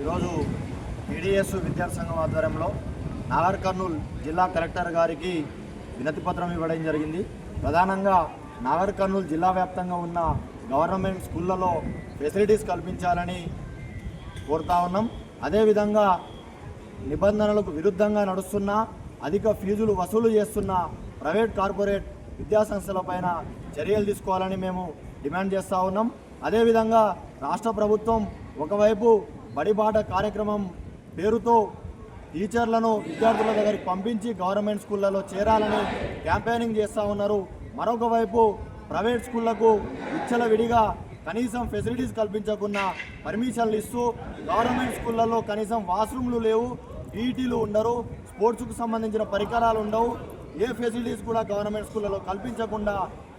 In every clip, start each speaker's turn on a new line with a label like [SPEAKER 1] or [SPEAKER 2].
[SPEAKER 1] ఈరోజు టీడీఎస్ విద్యాసంఘం ఆధ్వర్యంలో నాగర్ కర్నూలు జిల్లా కలెక్టర్ గారికి వినతిపత్రం ఇవ్వడం జరిగింది. ప్రధానంగా నాగర్ కర్నూలు జిల్లా వ్యాప్తంగా ఉన్న గవర్నమెంట్ స్కూళ్ళలో ఫెసిలిటీస్ కల్పించాలని కోరుతా ఉన్నాం. అదేవిధంగా నిబంధనలకు విరుద్ధంగా నడుస్తున్న అధిక ఫీజులు వసూలు చేస్తున్న ప్రైవేట్ కార్పొరేట్ విద్యాసంస్థలపైన చర్యలు తీసుకోవాలని మేము డిమాండ్ చేస్తూ ఉన్నాం. అదేవిధంగా రాష్ట్ర ప్రభుత్వం ఒకవైపు బడిబాట కార్యక్రమం పేరుతో టీచర్లను విద్యార్థుల దగ్గరికి పంపించి గవర్నమెంట్ స్కూళ్ళలో చేరాలని క్యాంపెయినింగ్ చేస్తూ ఉన్నారు. మరొక వైపు ప్రైవేట్ స్కూళ్ళకు ఇచ్చల విడిగా కనీసం ఫెసిలిటీస్ కల్పించకుండా పర్మిషన్లు ఇస్తూ గవర్నమెంట్ స్కూళ్ళలో కనీసం వాష్రూమ్లు లేవు ఈటీలు ఉండరు స్పోర్ట్స్కు సంబంధించిన పరికరాలు ఉండవు. ఏ ఫెసిలిటీస్ కూడా గవర్నమెంట్ స్కూళ్ళలో కల్పించకుండా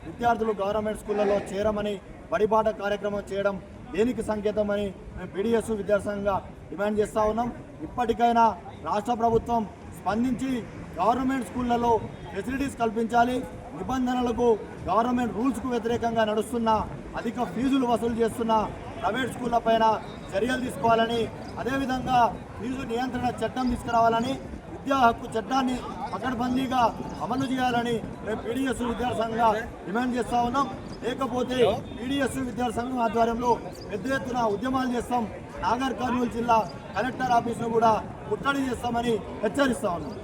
[SPEAKER 1] విద్యార్థులు గవర్నమెంట్ స్కూళ్ళలో చేరమని బడిబాట కార్యక్రమం చేయడం దేనికి సంకేతమని మేము పీడిఎస్ విద్యాసంఘంగా డిమాండ్ చేస్తూ ఉన్నాం. ఇప్పటికైనా రాష్ట్ర ప్రభుత్వం స్పందించి గవర్నమెంట్ స్కూళ్ళలో ఫెసిలిటీస్ కల్పించాలి. నిబంధనలకు గవర్నమెంట్ రూల్స్కు వ్యతిరేకంగా నడుస్తున్న అధిక ఫీజులు వసూలు చేస్తున్న ప్రైవేట్ స్కూళ్ళ పైన చర్యలు తీసుకోవాలని అదేవిధంగా ఫీజు నియంత్రణ చట్టం తీసుకురావాలని విద్యా హక్కు చట్టాన్ని పకడ్బందీగా అమలు చేయాలని మేము పీడిఎస్ విద్యాసంఘంగా డిమాండ్ చేస్తా ఉన్నాం. లేకపోతే పీడిఎస్ విద్యాసంఘం ఆధ్వర్యంలో పెద్ద ఎత్తున ఉద్యమాలు చేస్తాం. నాగర్ కర్నూలు జిల్లా కలెక్టర్ ఆఫీసును కూడా ముట్టడి చేస్తామని హెచ్చరిస్తా ఉన్నాం.